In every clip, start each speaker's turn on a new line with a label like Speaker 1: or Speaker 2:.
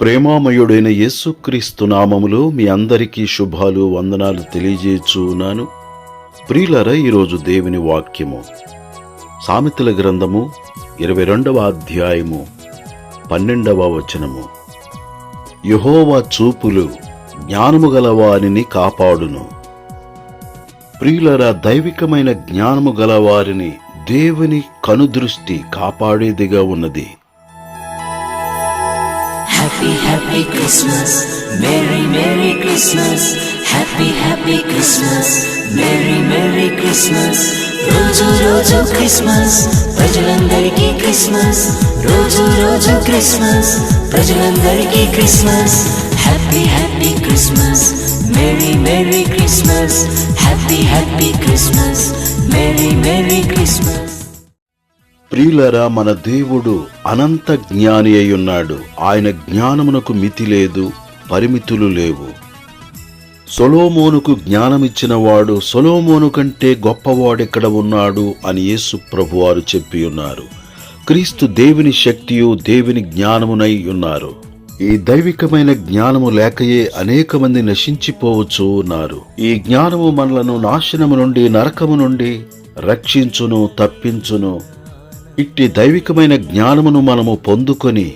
Speaker 1: ప్రేమామయుడైన యేసుక్రీస్తు నామములో మీ అందరికీ శుభాలు వందనాలు తెలియజేయచ్చు ఉన్నాను ప్రియులర ఈరోజు దేవుని వాక్యము. సామెతల గ్రంథము ఇరవై రెండవ అధ్యాయము పన్నెండవ వచనము. యహోవా చూపులు జ్ఞానము గలవారిని కాపాడును. ప్రియులర దైవికమైన జ్ఞానము గలవారిని దేవుని కనుదృష్టి కాపాడేదిగా ఉన్నది.
Speaker 2: Happy, happy Christmas. Merry, Merry Christmas. Happy, happy Christmas. Merry, Merry Christmas. రోజు రోజు క్రిస్మస్ ప్రజలందరికీ క్రిస్మస్ రోజు రోజు క్రిస్మస్ ప్రజలందరికీ Christmas happy happy Christmas merry merry Christmas happy happy Christmas merry merry Christmas
Speaker 1: ప్రియులరా మన దేవుడు అనంత జ్ఞాని అయి ఉన్నాడు ఆయన జ్ఞానమునకు మితి లేదు పరిమితులు లేవు. సొలోమోనుకు జ్ఞానమిచ్చినవాడు సొలోమోను కంటే గొప్పవాడెక్కడ ఉన్నాడు అని యేసు ప్రభువారు చెప్పి ఉన్నారు క్రీస్తు దేవుని శక్తియు దేవుని జ్ఞానమునై ఉన్నారు. ఈ దైవికమైన జ్ఞానము లేకయే అనేక మంది నశించిపోవచ్చు ఉన్నారు. ఈ జ్ఞానము మనలను నాశనము నుండి నరకము నుండి రక్షించును తప్పించును. ఇట్టి దైవికమైన జ్ఞానమును మనము పొందుకొని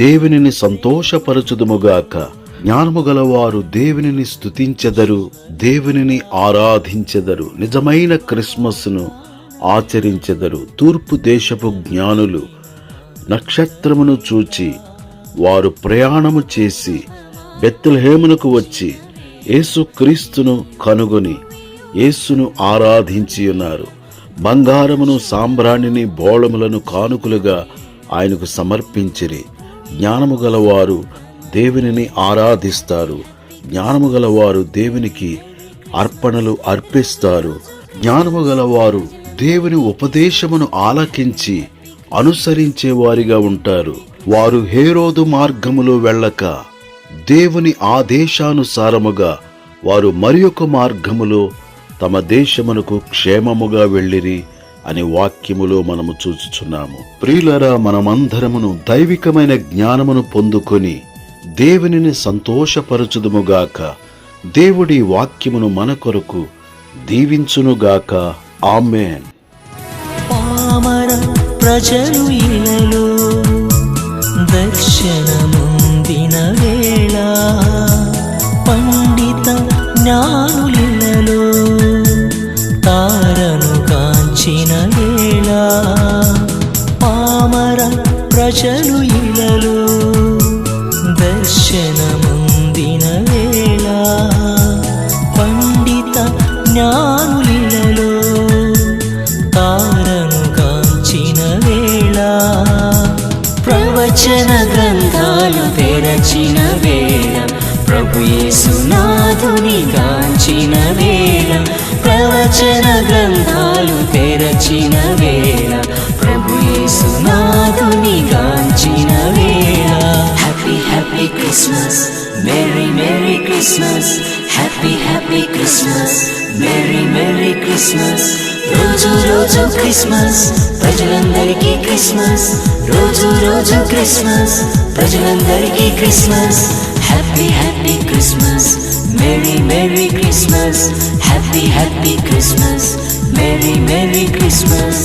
Speaker 1: దేవునిని సంతోషపరచుదుముగాక. జ్ఞానము గలవారు దేవునిని స్తుతించెదరు దేవునిని ఆరాధించెదరు నిజమైన క్రిస్మస్ను ఆచరించెదరు. తూర్పు దేశపు జ్ఞానులు నక్షత్రమును చూచి వారు ప్రయాణము చేసి బెత్తలహేమునకు వచ్చి యేసుక్రీస్తును కనుగొని యేసును ఆరాధించి ఉన్నారు బంగారమును సాంబ్రాణిని బోళములను కానుకలుగా ఆయనకు సమర్పించిరి. జ్ఞానము గలవారు దేవునిని ఆరాధిస్తారు. జ్ఞానము గలవారు దేవునికి అర్పణలు అర్పిస్తారు. జ్ఞానము గలవారు దేవుని ఉపదేశమును ఆలకించి అనుసరించే వారిగా ఉంటారు. వారు హేరోదు మార్గములో వెళ్ళక దేవుని ఆదేశానుసారముగా వారు మరి ఒక మార్గములో తమ దేశమునకు క్షేమముగా వెళ్ళిరి అని వాక్యములో మనము చూచుచున్నాము. ప్రియులరా మనమందరమును దైవికమైన జ్ఞానమును పొందుకొని దేవునిని సంతోషపరచుదుముగాక దేవుడి వాక్యమును మన కొరకు దీవించునుగాక. ఆమెన్.
Speaker 2: పామర ప్రజలు ఇలలో దర్శనముందిన వేళ పండిత జ్ఞానులిలలో అమర ప్రజలు ఇలలు. దర్శనమందిన వేళ పండిత జ్ఞానులిలలో. తారను కాంచిన వేళ ప్రవచన గ్రంథాలు తెరచిన వేళ. ప్రభు యేసునాథుని గాంచిన వేళ ప్రవచన గ్రంథాలు తెరచిన వేళ. merry Christmas happy happy Christmas merry merry Christmas రోజు రోజు క్రిస్మస్ ప్రజలందరికీ క్రిస్మస్ రోజు రోజు క్రిస్మస్ ప్రజలందరికీ Christmas happy happy Christmas merry merry Christmas happy happy Christmas merry merry Christmas